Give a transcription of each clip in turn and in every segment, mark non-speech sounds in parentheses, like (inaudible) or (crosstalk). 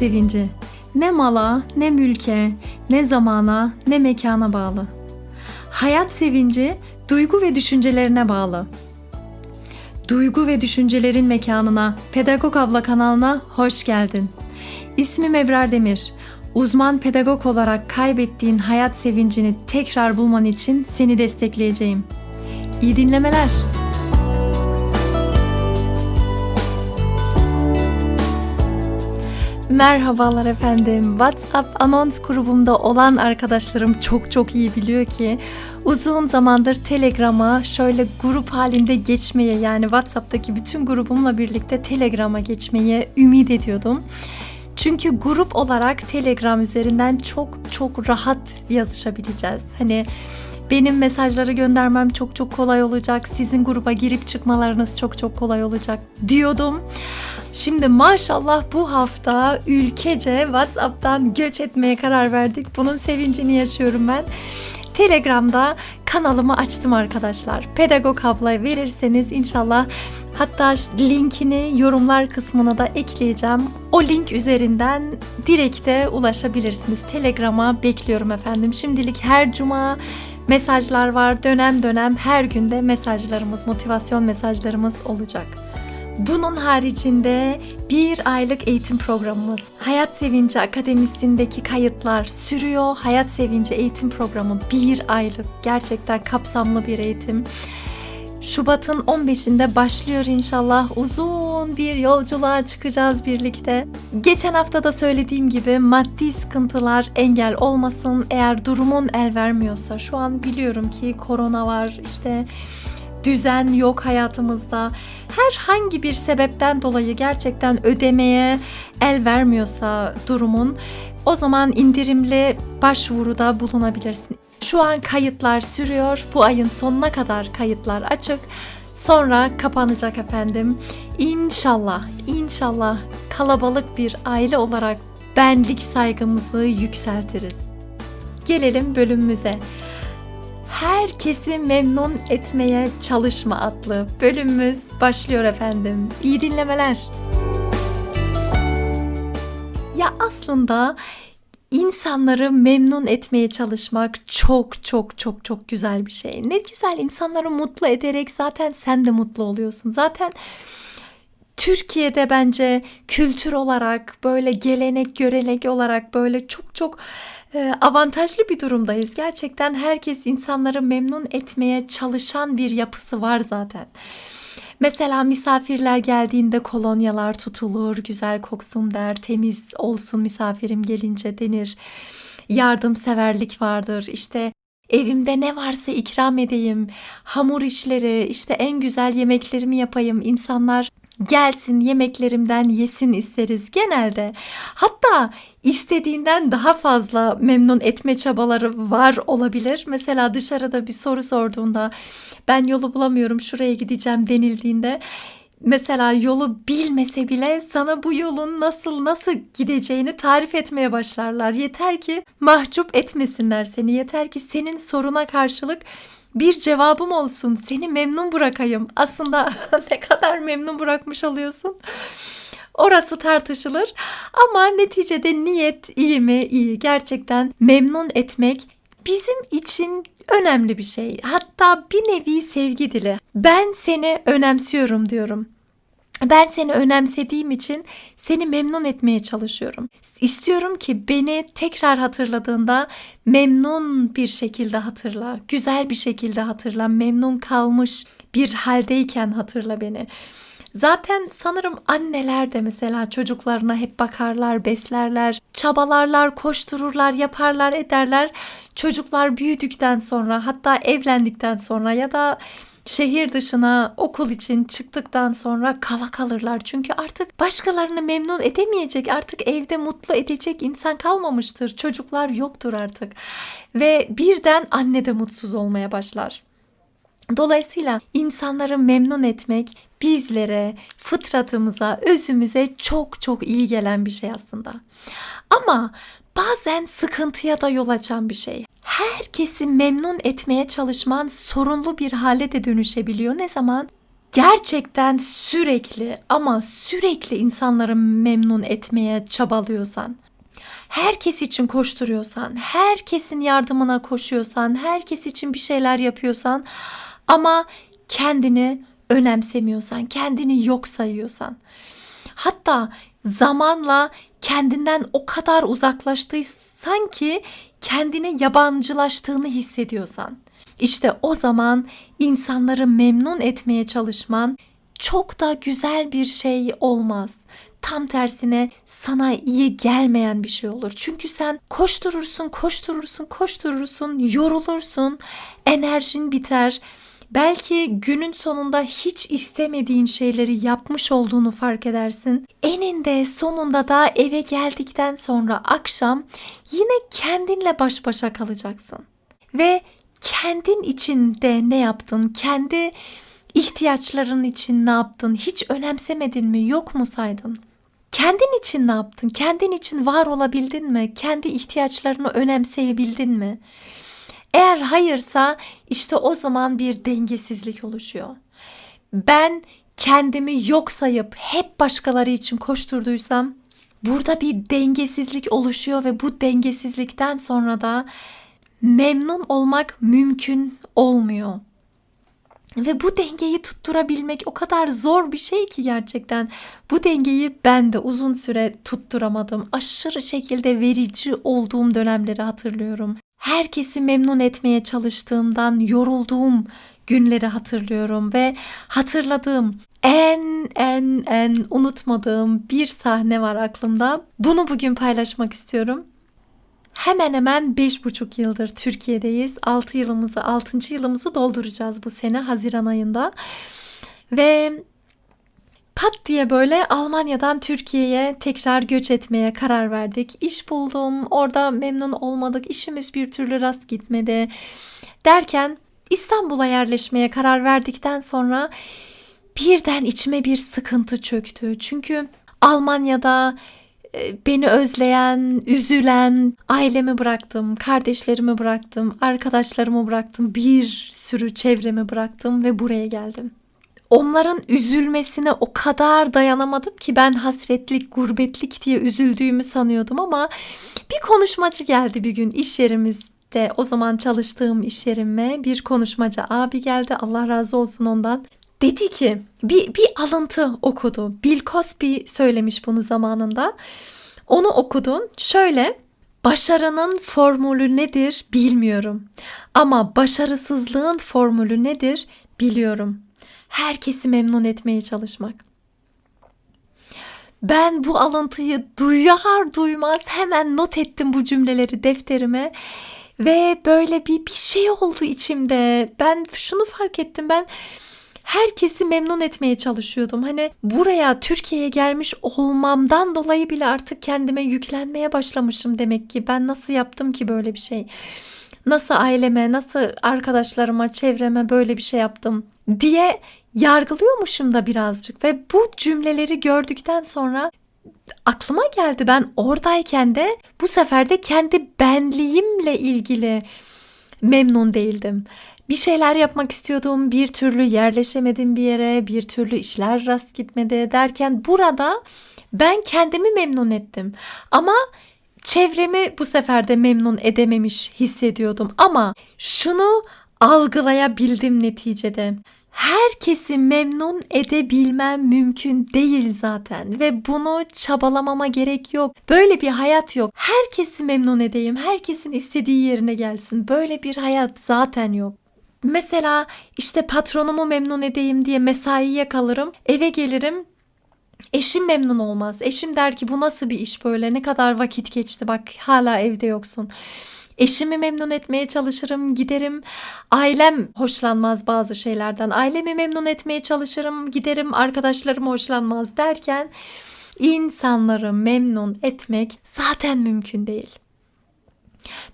Sevinci ne mala, ne mülke, ne zamana, ne mekana bağlı. Hayat sevinci duygu ve düşüncelerine bağlı. Duygu ve düşüncelerin mekanına, Pedagog Abla kanalına hoş geldin. İsmim Ebrar Demir. Uzman pedagog olarak kaybettiğin hayat sevincini tekrar bulman için seni destekleyeceğim. İyi dinlemeler. Merhabalar efendim. WhatsApp anons grubumda olan arkadaşlarım çok çok iyi biliyor ki uzun zamandır Telegram'a şöyle grup halinde geçmeye yani WhatsApp'taki bütün grubumla birlikte Telegram'a geçmeye ümit ediyordum. Çünkü grup olarak Telegram üzerinden çok çok rahat yazışabileceğiz. Hani benim mesajları göndermem çok çok kolay olacak. Sizin gruba girip çıkmalarınız çok çok kolay olacak diyordum. Şimdi maşallah bu hafta ülkece WhatsApp'tan göç etmeye karar verdik. Bunun sevincini yaşıyorum ben. Telegram'da kanalımı açtım arkadaşlar. Pedagog abla verirseniz inşallah hatta linkini yorumlar kısmına da ekleyeceğim. O link üzerinden direkte ulaşabilirsiniz. Telegram'a bekliyorum efendim. Şimdilik her cuma mesajlar var. Dönem dönem her günde mesajlarımız, motivasyon mesajlarımız olacak. Bunun haricinde bir aylık eğitim programımız Hayat Sevinci Akademisi'ndeki kayıtlar sürüyor. Hayat Sevinci eğitim programı bir aylık gerçekten kapsamlı bir eğitim. Şubat'ın 15'inde başlıyor inşallah. Uzun bir yolculuğa çıkacağız birlikte. Geçen hafta da söylediğim gibi maddi sıkıntılar engel olmasın. Eğer durumun el vermiyorsa şu an biliyorum ki korona var işte düzen yok hayatımızda. Herhangi bir sebepten dolayı gerçekten ödemeye el vermiyorsa durumun o zaman indirimli başvuruda bulunabilirsin. Şu an kayıtlar sürüyor. Bu ayın sonuna kadar kayıtlar açık. Sonra kapanacak efendim. İnşallah, inşallah kalabalık bir aile olarak benlik saygımızı yükseltiriz. Gelelim bölümümüze. Herkesi memnun etmeye çalışma adlı bölümümüz başlıyor efendim. İyi dinlemeler. Ya aslında insanları memnun etmeye çalışmak çok çok çok çok güzel bir şey. Ne güzel insanları mutlu ederek zaten sen de mutlu oluyorsun. Zaten Türkiye'de bence kültür olarak böyle gelenek görenek olarak böyle çok çok avantajlı bir durumdayız. Gerçekten herkes insanları memnun etmeye çalışan bir yapısı var zaten. Mesela misafirler geldiğinde kolonyalar tutulur, güzel koksun der, temiz olsun misafirim gelince denir. Yardımseverlik vardır. İşte evimde ne varsa ikram edeyim. Hamur işleri, işte en güzel yemeklerimi yapayım. İnsanlar gelsin yemeklerimden yesin isteriz genelde. Hatta istediğinden daha fazla memnun etme çabaları var olabilir. Mesela dışarıda bir soru sorduğunda ben yolu bulamıyorum şuraya gideceğim denildiğinde mesela yolu bilmese bile sana bu yolun nasıl nasıl gideceğini tarif etmeye başlarlar. Yeter ki mahcup etmesinler seni. Yeter ki senin soruna karşılık bir cevabım olsun. Seni memnun bırakayım. Aslında (laughs) ne kadar memnun bırakmış oluyorsun? Orası tartışılır ama neticede niyet iyi mi? İyi. Gerçekten memnun etmek bizim için önemli bir şey. Hatta bir nevi sevgi dili. Ben seni önemsiyorum diyorum. Ben seni önemsediğim için seni memnun etmeye çalışıyorum. İstiyorum ki beni tekrar hatırladığında memnun bir şekilde hatırla, güzel bir şekilde hatırla, memnun kalmış bir haldeyken hatırla beni. Zaten sanırım anneler de mesela çocuklarına hep bakarlar, beslerler, çabalarlar, koştururlar, yaparlar, ederler. Çocuklar büyüdükten sonra hatta evlendikten sonra ya da şehir dışına okul için çıktıktan sonra kala kalırlar. Çünkü artık başkalarını memnun edemeyecek, artık evde mutlu edecek insan kalmamıştır. Çocuklar yoktur artık. Ve birden anne de mutsuz olmaya başlar. Dolayısıyla insanları memnun etmek bizlere, fıtratımıza, özümüze çok çok iyi gelen bir şey aslında. Ama bazen sıkıntıya da yol açan bir şey. Herkesi memnun etmeye çalışman sorunlu bir hale de dönüşebiliyor. Ne zaman? gerçekten sürekli ama sürekli insanları memnun etmeye çabalıyorsan, herkes için koşturuyorsan, herkesin yardımına koşuyorsan, herkes için bir şeyler yapıyorsan ama kendini önemsemiyorsan, kendini yok sayıyorsan, hatta zamanla kendinden o kadar uzaklaştıysan ki kendine yabancılaştığını hissediyorsan, işte o zaman insanları memnun etmeye çalışman çok da güzel bir şey olmaz. Tam tersine sana iyi gelmeyen bir şey olur. Çünkü sen koşturursun, koşturursun, koşturursun, yorulursun, enerjin biter. Belki günün sonunda hiç istemediğin şeyleri yapmış olduğunu fark edersin. Eninde sonunda da eve geldikten sonra akşam yine kendinle baş başa kalacaksın. Ve kendin için de ne yaptın? Kendi ihtiyaçların için ne yaptın? Hiç önemsemedin mi? Yok mu saydın? Kendin için ne yaptın? Kendin için var olabildin mi? Kendi ihtiyaçlarını önemseyebildin mi? Eğer hayırsa işte o zaman bir dengesizlik oluşuyor. Ben kendimi yok sayıp hep başkaları için koşturduysam burada bir dengesizlik oluşuyor ve bu dengesizlikten sonra da memnun olmak mümkün olmuyor. Ve bu dengeyi tutturabilmek o kadar zor bir şey ki gerçekten. Bu dengeyi ben de uzun süre tutturamadım. Aşırı şekilde verici olduğum dönemleri hatırlıyorum. Herkesi memnun etmeye çalıştığımdan yorulduğum günleri hatırlıyorum ve hatırladığım en en en unutmadığım bir sahne var aklımda. Bunu bugün paylaşmak istiyorum. Hemen hemen 5,5 yıldır Türkiye'deyiz. 6 yılımızı, 6. yılımızı dolduracağız bu sene Haziran ayında. Ve pat diye böyle Almanya'dan Türkiye'ye tekrar göç etmeye karar verdik. İş buldum, orada memnun olmadık, işimiz bir türlü rast gitmedi. Derken İstanbul'a yerleşmeye karar verdikten sonra birden içime bir sıkıntı çöktü. Çünkü Almanya'da e, beni özleyen, üzülen ailemi bıraktım, kardeşlerimi bıraktım, arkadaşlarımı bıraktım, bir sürü çevremi bıraktım ve buraya geldim. Onların üzülmesine o kadar dayanamadım ki ben hasretlik, gurbetlik diye üzüldüğümü sanıyordum ama bir konuşmacı geldi bir gün iş yerimizde o zaman çalıştığım iş yerime bir konuşmacı abi geldi Allah razı olsun ondan dedi ki bir, bir alıntı okudu. Bill Cosby söylemiş bunu zamanında. Onu okudum. Şöyle başarının formülü nedir bilmiyorum. Ama başarısızlığın formülü nedir biliyorum. Herkesi memnun etmeye çalışmak. Ben bu alıntıyı duyar duymaz hemen not ettim bu cümleleri defterime. Ve böyle bir bir şey oldu içimde. Ben şunu fark ettim. Ben herkesi memnun etmeye çalışıyordum. Hani buraya Türkiye'ye gelmiş olmamdan dolayı bile artık kendime yüklenmeye başlamışım demek ki. Ben nasıl yaptım ki böyle bir şey? Nasıl aileme, nasıl arkadaşlarıma, çevreme böyle bir şey yaptım diye yargılıyormuşum da birazcık ve bu cümleleri gördükten sonra aklıma geldi ben oradayken de bu sefer de kendi benliğimle ilgili memnun değildim bir şeyler yapmak istiyordum. Bir türlü yerleşemedim bir yere. Bir türlü işler rast gitmedi derken burada ben kendimi memnun ettim. Ama çevremi bu sefer de memnun edememiş hissediyordum. Ama şunu algılayabildim neticede. Herkesi memnun edebilmem mümkün değil zaten ve bunu çabalamama gerek yok. Böyle bir hayat yok. Herkesi memnun edeyim, herkesin istediği yerine gelsin. Böyle bir hayat zaten yok. Mesela işte patronumu memnun edeyim diye mesaiye kalırım. Eve gelirim. Eşim memnun olmaz. Eşim der ki bu nasıl bir iş böyle? Ne kadar vakit geçti bak hala evde yoksun. Eşimi memnun etmeye çalışırım, giderim. Ailem hoşlanmaz bazı şeylerden. Ailemi memnun etmeye çalışırım, giderim. Arkadaşlarım hoşlanmaz derken insanları memnun etmek zaten mümkün değil.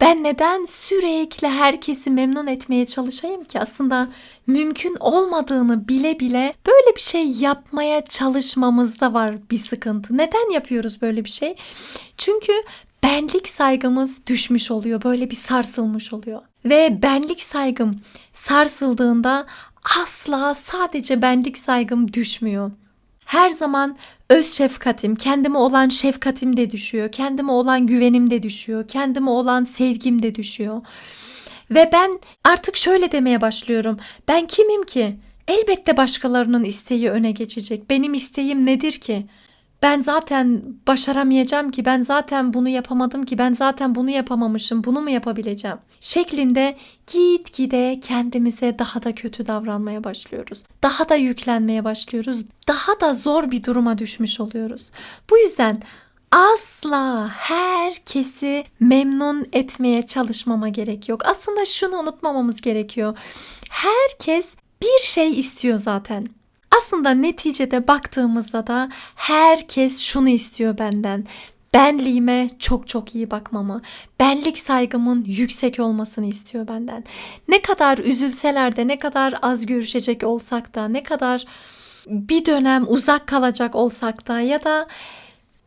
Ben neden sürekli herkesi memnun etmeye çalışayım ki? Aslında mümkün olmadığını bile bile böyle bir şey yapmaya çalışmamızda var bir sıkıntı. Neden yapıyoruz böyle bir şey? Çünkü benlik saygımız düşmüş oluyor. Böyle bir sarsılmış oluyor. Ve benlik saygım sarsıldığında asla sadece benlik saygım düşmüyor. Her zaman öz şefkatim, kendime olan şefkatim de düşüyor. Kendime olan güvenim de düşüyor. Kendime olan sevgim de düşüyor. Ve ben artık şöyle demeye başlıyorum. Ben kimim ki? Elbette başkalarının isteği öne geçecek. Benim isteğim nedir ki? Ben zaten başaramayacağım ki, ben zaten bunu yapamadım ki, ben zaten bunu yapamamışım, bunu mu yapabileceğim? Şeklinde gitgide kendimize daha da kötü davranmaya başlıyoruz. Daha da yüklenmeye başlıyoruz. Daha da zor bir duruma düşmüş oluyoruz. Bu yüzden asla herkesi memnun etmeye çalışmama gerek yok. Aslında şunu unutmamamız gerekiyor. Herkes bir şey istiyor zaten. Aslında neticede baktığımızda da herkes şunu istiyor benden. Benliğime çok çok iyi bakmamı, benlik saygımın yüksek olmasını istiyor benden. Ne kadar üzülseler de, ne kadar az görüşecek olsak da, ne kadar bir dönem uzak kalacak olsak da ya da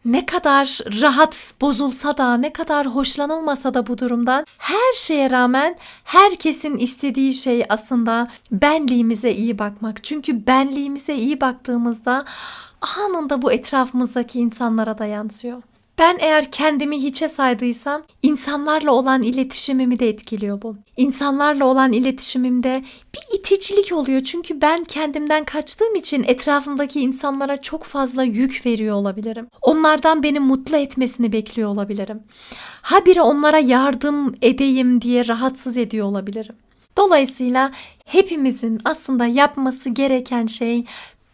ne kadar rahat bozulsa da, ne kadar hoşlanılmasa da bu durumdan her şeye rağmen herkesin istediği şey aslında benliğimize iyi bakmak. Çünkü benliğimize iyi baktığımızda anında bu etrafımızdaki insanlara da yansıyor. Ben eğer kendimi hiçe saydıysam insanlarla olan iletişimimi de etkiliyor bu. İnsanlarla olan iletişimimde bir iticilik oluyor. Çünkü ben kendimden kaçtığım için etrafımdaki insanlara çok fazla yük veriyor olabilirim. Onlardan beni mutlu etmesini bekliyor olabilirim. Habire onlara yardım edeyim diye rahatsız ediyor olabilirim. Dolayısıyla hepimizin aslında yapması gereken şey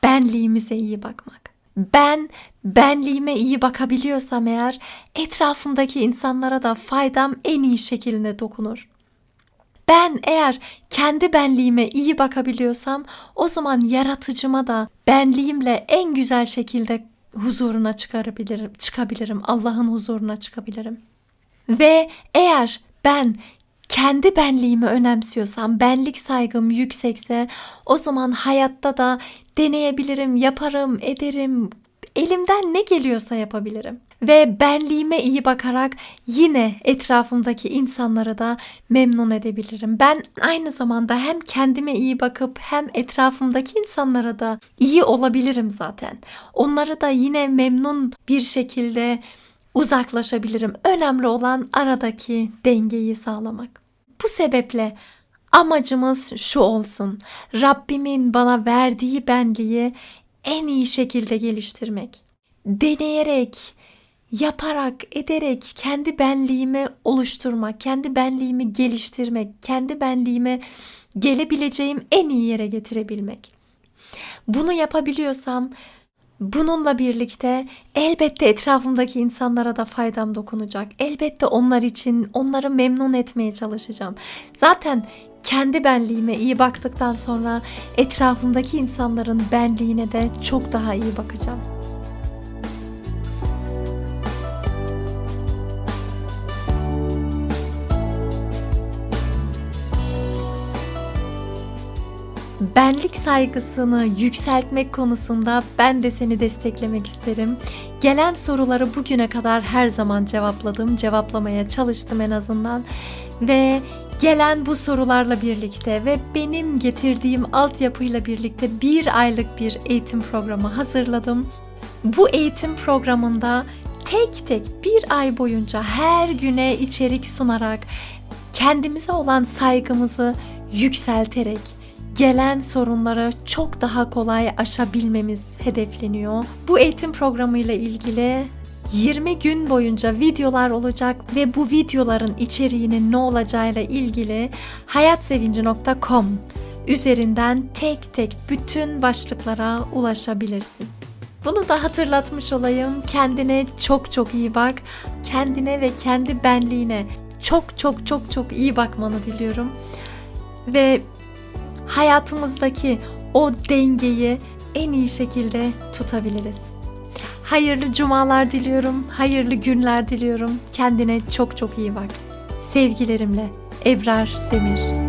benliğimize iyi bakmak. Ben benliğime iyi bakabiliyorsam eğer etrafımdaki insanlara da faydam en iyi şekilde dokunur. Ben eğer kendi benliğime iyi bakabiliyorsam o zaman yaratıcıma da benliğimle en güzel şekilde huzuruna çıkarabilirim, çıkabilirim. Allah'ın huzuruna çıkabilirim. Ve eğer ben kendi benliğimi önemsiyorsam, benlik saygım yüksekse o zaman hayatta da deneyebilirim, yaparım, ederim. Elimden ne geliyorsa yapabilirim. Ve benliğime iyi bakarak yine etrafımdaki insanları da memnun edebilirim. Ben aynı zamanda hem kendime iyi bakıp hem etrafımdaki insanlara da iyi olabilirim zaten. Onları da yine memnun bir şekilde uzaklaşabilirim. Önemli olan aradaki dengeyi sağlamak. Bu sebeple amacımız şu olsun. Rabbimin bana verdiği benliği en iyi şekilde geliştirmek. Deneyerek, yaparak, ederek kendi benliğimi oluşturmak, kendi benliğimi geliştirmek, kendi benliğimi gelebileceğim en iyi yere getirebilmek. Bunu yapabiliyorsam Bununla birlikte elbette etrafımdaki insanlara da faydam dokunacak. Elbette onlar için onları memnun etmeye çalışacağım. Zaten kendi benliğime iyi baktıktan sonra etrafımdaki insanların benliğine de çok daha iyi bakacağım. Benlik saygısını yükseltmek konusunda ben de seni desteklemek isterim. Gelen soruları bugüne kadar her zaman cevapladım, cevaplamaya çalıştım en azından. Ve gelen bu sorularla birlikte ve benim getirdiğim altyapıyla birlikte bir aylık bir eğitim programı hazırladım. Bu eğitim programında tek tek bir ay boyunca her güne içerik sunarak kendimize olan saygımızı yükselterek gelen sorunları çok daha kolay aşabilmemiz hedefleniyor. Bu eğitim programı ile ilgili 20 gün boyunca videolar olacak ve bu videoların içeriğinin ne olacağıyla ilgili hayatsevinci.com üzerinden tek tek bütün başlıklara ulaşabilirsin. Bunu da hatırlatmış olayım. Kendine çok çok iyi bak. Kendine ve kendi benliğine çok çok çok çok iyi bakmanı diliyorum. Ve hayatımızdaki o dengeyi en iyi şekilde tutabiliriz. Hayırlı cumalar diliyorum, hayırlı günler diliyorum. Kendine çok çok iyi bak. Sevgilerimle Ebrar Demir.